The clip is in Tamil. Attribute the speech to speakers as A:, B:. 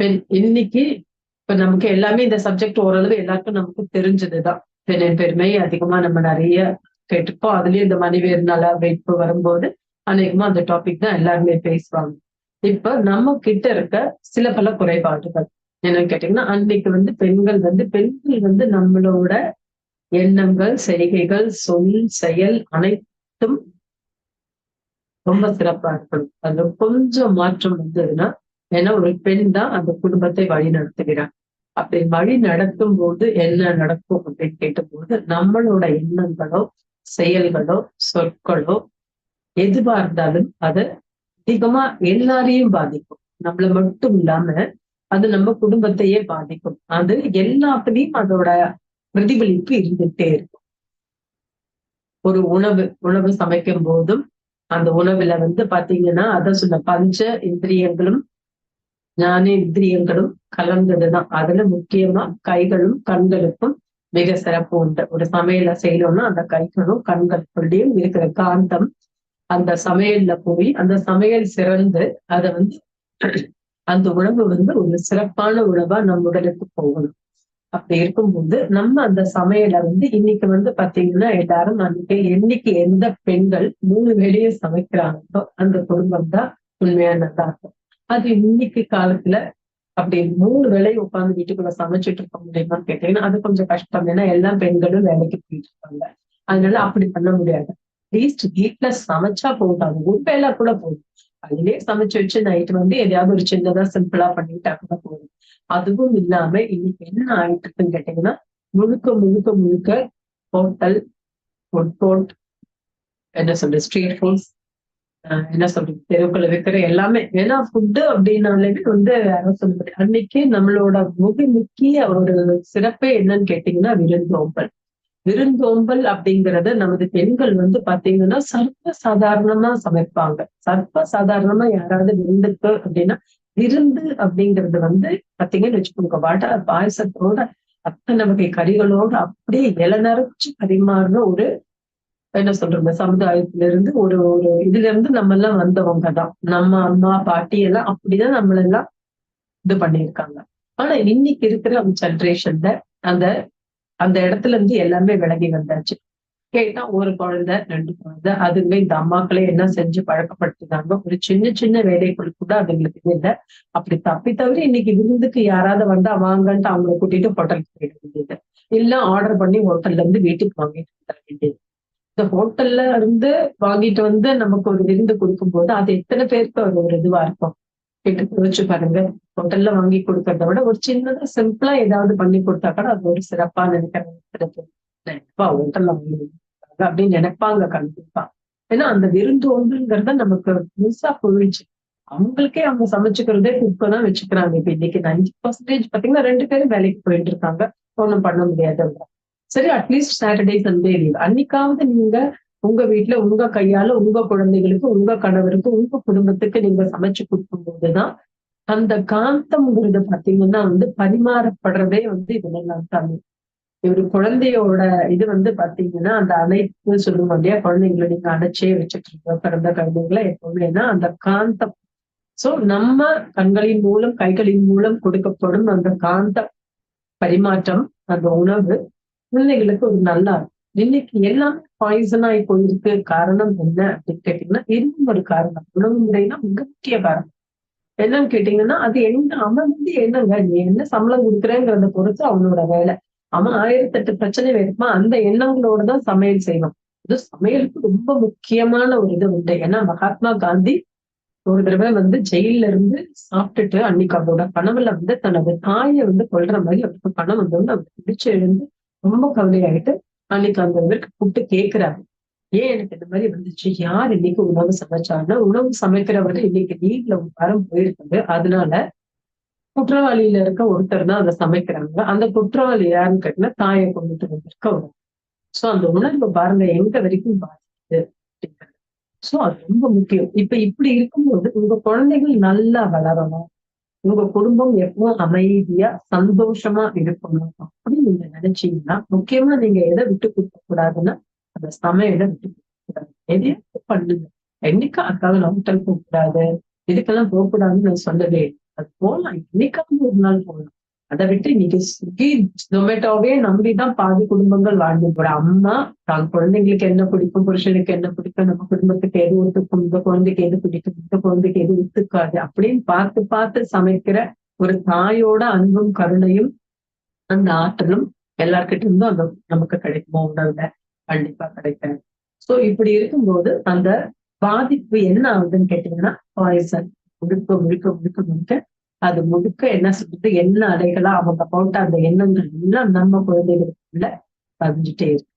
A: பெண் இன்னைக்கு இப்ப நமக்கு எல்லாமே இந்த சப்ஜெக்ட் ஓரளவு எல்லாருக்கும் நமக்கு தெரிஞ்சதுதான். பெண்ணின் பெருமை அதிகமா நம்ம நிறைய கேட்டிருப்போம் அதுலயும் இந்த மணிவேறு நல வைப்பு வரும்போது அநேகமா அந்த டாபிக் தான் எல்லாருமே பேசுவாங்க. இப்ப நம்ம கிட்ட இருக்க சில பல குறைபாடுகள். என்னன்னு கேட்டீங்கன்னா அன்னைக்கு வந்து பெண்கள் வந்து பெண்கள் வந்து நம்மளோட எண்ணங்கள் செய்கைகள் சொல் செயல் அனைத்தும் ரொம்ப சிறப்பா இருக்கணும் அதுல கொஞ்சம் மாற்றம் வந்ததுன்னா ஏன்னா ஒரு பெண் தான் அந்த குடும்பத்தை வழி நடத்துகிறார் அப்படி வழி நடத்தும் போது என்ன நடக்கும் அப்படின்னு கேட்டபோது நம்மளோட எண்ணங்களோ செயல்களோ சொற்களோ எதுவா இருந்தாலும் அது அதிகமா எல்லாரையும் பாதிக்கும். நம்மள மட்டும் இல்லாம அது நம்ம குடும்பத்தையே பாதிக்கும். அது எல்லாத்துலயும் அதோட பிரதிபலிப்பு இருந்துட்டே இருக்கும். ஒரு உணவு உணவு சமைக்கும் போதும் அந்த உணவுல வந்து பாத்தீங்கன்னா அத சொன்ன பஞ்ச இந்திரியங்களும் ஞான இந்திரியங்களும் கலந்ததுதான். அதுல முக்கியமா கைகளும் கண்களுக்கும் மிக சிறப்பு உண்டு. ஒரு சமையல செய்யணும்னா அந்த கைகளும் கண்களுக்குள்ளேயும் இருக்கிற காந்தம் அந்த சமையல்ல போய் அந்த சமையல் சிறந்து அதை வந்து அந்த உணவு வந்து ஒரு சிறப்பான உணவா நம்ம உடலுக்கு போகணும். அப்படி இருக்கும்போது நம்ம அந்த சமையலை வந்து இன்னைக்கு வந்து பாத்தீங்கன்னா எல்லாரும் அன்னைக்கு என்னைக்கு எந்த பெண்கள் மூணு வேலையும் சமைக்கிறாங்களோ அந்த குடும்பம் தான் உண்மையான தாக்கம் அது இன்னைக்கு காலத்துல அப்படி மூணு வேலையும் உட்காந்து வீட்டுக்குள்ள சமைச்சிட்டு இருக்க முடியுமான்னு கேட்டீங்கன்னா அது கொஞ்சம் கஷ்டம். ஏன்னா எல்லா பெண்களும் வேலைக்கு போயிட்டு இருக்காங்க. அதனால அப்படி பண்ண முடியாது. அட்லீஸ்ட் வீட்டுல சமைச்சா போதும். ஒரு வேலை கூட போதும். அதிலே சமைச்சு வச்சு நைட்டு வந்து எதையாவது ஒரு சின்னதா சிம்பிளா பண்ணிட்டா கூட போதும். அதுவும் இல்லாம இன்னைக்கு என்ன ஆயிட்டு இருக்குன்னு கேட்டீங்கன்னா முழுக்க முழுக்க முழுக்க ஹோட்டல் ஃபுட் கோர்ட் என்ன சொல்றது ஸ்ட்ரீட் ஃபுட்ஸ் என்ன சொல்றது? தெருவுக்குள்ள விற்கிற எல்லாமே. ஏன்னா ஃபுட்டு அப்படின்னாலே வந்து யாரும் சொல்லுறது அன்னைக்கு நம்மளோட மிக முக்கிய ஒரு சிறப்பே என்னன்னு கேட்டீங்கன்னா விருந்தோம்பல். விருந்தோம்பல் அப்படிங்கறது நமது பெண்கள் வந்து பாத்தீங்கன்னா சர்வ சாதாரணமா சமைப்பாங்க. சர்வ சாதாரணமா யாராவது விருந்துக்கு அப்படின்னா விருந்து அப்படிங்கிறது வந்து பாத்தீங்கன்னு வச்சுக்கோங்க வாட்டா பாயசத்தோட அத்தனை வகை கறிகளோட அப்படியே இளநரைச்சு பரிமாறுற ஒரு என்ன சொல்றது சமுதாயத்துல இருந்து ஒரு ஒரு இதுல இருந்து நம்ம எல்லாம் வந்தவங்க தான் நம்ம அம்மா பாட்டி எல்லாம் அப்படிதான் நம்மளெல்லாம் இது பண்ணியிருக்காங்க. ஆனா இன்னைக்கு இருக்கிற ஜென்ரேஷன்ல அந்த அந்த இடத்துல இருந்து எல்லாமே விலகி வந்தாச்சு. கேட்டா ஒரு குழந்தை ரெண்டு குழந்தை. அதுங்க இந்த அம்மாக்களே என்ன செஞ்சு பழக்கப்படுத்தினாங்க? ஒரு சின்ன சின்ன வேலைகள் கூட அதுங்களுக்கு இல்லை. அப்படி தப்பி தவிர இன்னைக்கு விருந்துக்கு யாராவது வந்தா வாங்கன்ட்டு அவங்கள கூட்டிட்டு ஹோட்டலுக்கு போயிட வேண்டியது. இல்ல ஆர்டர் பண்ணி ஹோட்டல்ல இருந்து வீட்டுக்கு வாங்கிட்டு வர வேண்டியது. இந்த ஹோட்டல்ல இருந்து வாங்கிட்டு வந்து நமக்கு ஒரு விருந்து கொடுக்கும் போது அது எத்தனை பேருக்கு ஒரு ஒரு இதுவா இருக்கும்? கேட்டு யோசிச்சு பாருங்க. ஹோட்டல்ல வாங்கி கொடுக்கறத விட ஒரு சின்னதா சிம்பிளா ஏதாவது பண்ணி கொடுத்தா கூட அது ஒரு சிறப்பா நினைக்கிறாங்க ஹோட்டல்ல வாங்கி அப்படின்னு நினைப்பாங்க கண்டிப்பா. ஏன்னா அந்த விருந்து ஒன்றுங்கிறத நமக்கு முழுசா புரிஞ்சு அவங்களுக்கே அவங்க சமைச்சுக்கிறதே குப்பை தான் வச்சுக்கிறாங்க. இப்ப இன்னைக்கு நைன்டி பர்சன்டேஜ் பாத்தீங்கன்னா ரெண்டு பேரும் வேலைக்கு போயிட்டு இருக்காங்க. ஒண்ணும் பண்ண முடியாது. சரி at least Saturday Sunday leave அன்னைக்காவது நீங்க உங்க வீட்டுல உங்க கையால உங்க குழந்தைகளுக்கு உங்க கணவருக்கு உங்க குடும்பத்துக்கு நீங்க சமைச்சு கொடுக்கும் போதுதான் அந்த காந்தம்ங்கிறது பாத்தீங்கன்னா வந்து பரிமாறப்படுறதே வந்து இதெல்லாம் தானே ஒரு குழந்தையோட இது வந்து பாத்தீங்கன்னா அந்த அணைப்பு சொல்லுவோம் இல்லையா? குழந்தைங்களை நீங்க அணைச்சே வச்சுட்டு இருக்க பிறந்த குழந்தைங்களை எப்பவுமேனா அந்த காந்தம். சோ நம்ம கண்களின் மூலம் கைகளின் மூலம் கொடுக்கப்படும் அந்த காந்த பரிமாற்றம் அந்த உணவு குழந்தைகளுக்கு ஒரு நல்லா இன்னைக்கு எல்லாம் பாய்சன் ஆகி போயிருக்கு. காரணம் என்ன அப்படின்னு கேட்டீங்கன்னா இன்னும் ஒரு காரணம். உணவு முறைனா மிக முக்கிய காரணம். என்னன்னு கேட்டீங்கன்னா அது என்ன அவன் வந்து என்னங்க? நீ என்ன சம்பளம் கொடுக்குறேங்கிறத பொறுத்து அவனோட வேலை. அவன் ஆயிரத்தெட்டு பிரச்சனை வேணுமா? அந்த எண்ணங்களோட தான் சமையல் செய்வான் இது சமையலுக்கு ரொம்ப முக்கியமான ஒரு இது உண்டு. ஏன்னா மகாத்மா காந்தி ஒரு தடவை வந்து ஜெயில இருந்து சாப்பிட்டுட்டு அன்னைக்கு அவரோட கனவுல வந்து தனது தாயை வந்து கொள்ற மாதிரி அவருக்கு பணம் வந்தோன்னு அவர் பிடிச்சு எழுந்து ரொம்ப கவலையாயிட்டு அன்னைக்கு அந்த இவருக்கு கூப்பிட்டு கேட்கிறாரு ஏன் எனக்கு இந்த மாதிரி வந்துச்சு? யார் இன்னைக்கு உணவு சமைச்சாருன்னா உணவு சமைக்கிறவர்கள் இன்னைக்கு வீட்டுல ஒரு வாரம் போயிருக்குது. அதனால குற்றவாளியில இருக்க ஒருத்தர் தான் அதை சமைக்கிறாங்க. அந்த குற்றவாளி யாருன்னு கேட்டீங்கன்னா தாயை கொண்டுட்டு வந்திருக்க உணவு சோ அந்த உணர்வு பாருங்க எங்க வரைக்கும் பாதிக்குது அப்படிங்கிறது. சோ அது ரொம்ப முக்கியம். இப்ப இப்படி இருக்கும்போது உங்க குழந்தைகள் நல்லா வளரணும். உங்க குடும்பம் எப்போ அமைதியா சந்தோஷமா இருக்கணும் அப்படின்னு நீங்க நினைச்சீங்கன்னா முக்கியமா நீங்க எதை விட்டு கொடுக்க கூடாதுன்னா அந்த சமையலை விட்டு கொடுக்க கூடாது. எதையும் பண்ணுங்க. என்னைக்கு அதுக்காக ஹோட்டல் போகக்கூடாது இதுக்கெல்லாம் போகக்கூடாதுன்னு நான் சொல்லவே அது போகலாம். என்னைக்காவது ஒரு நாள் போகலாம். அதை விட்டு இன்னைக்கு ஸ்விக்கி ஜொமேட்டோவே நம்பிதான் பாதி குடும்பங்கள் வாழ்ந்து போற. அம்மா தான் குழந்தைங்களுக்கு என்ன பிடிக்கும் புருஷனுக்கு என்ன பிடிக்கும் நம்ம குடும்பத்துக்கு எது ஒத்துக்கும் இந்த குழந்தைக்கு எது பிடிக்கும் இந்த குழந்தைக்கு எது ஒத்துக்காது அப்படின்னு பார்த்து பார்த்து சமைக்கிற ஒரு தாயோட அன்பும் கருணையும் அந்த ஆற்றலும் எல்லார்கிட்ட இருந்தும் அந்த நமக்கு கிடைக்குமோ? உணவுல கண்டிப்பா கிடைக்கும் சோ இப்படி இருக்கும்போது அந்த பாதிப்பு என்ன ஆகுதுன்னு கேட்டீங்கன்னா பாய்சன் முழுக்க முழுக்க முழுக்க முழுக்க அது முழுக்க என்ன சொல்றது என்ன அலைகளா அவங்க போட்ட அந்த எண்ணங்கள் எல்லாம் நம்ம குழந்தைகளுக்குள்ள பதிஞ்சுட்டே இருக்கு.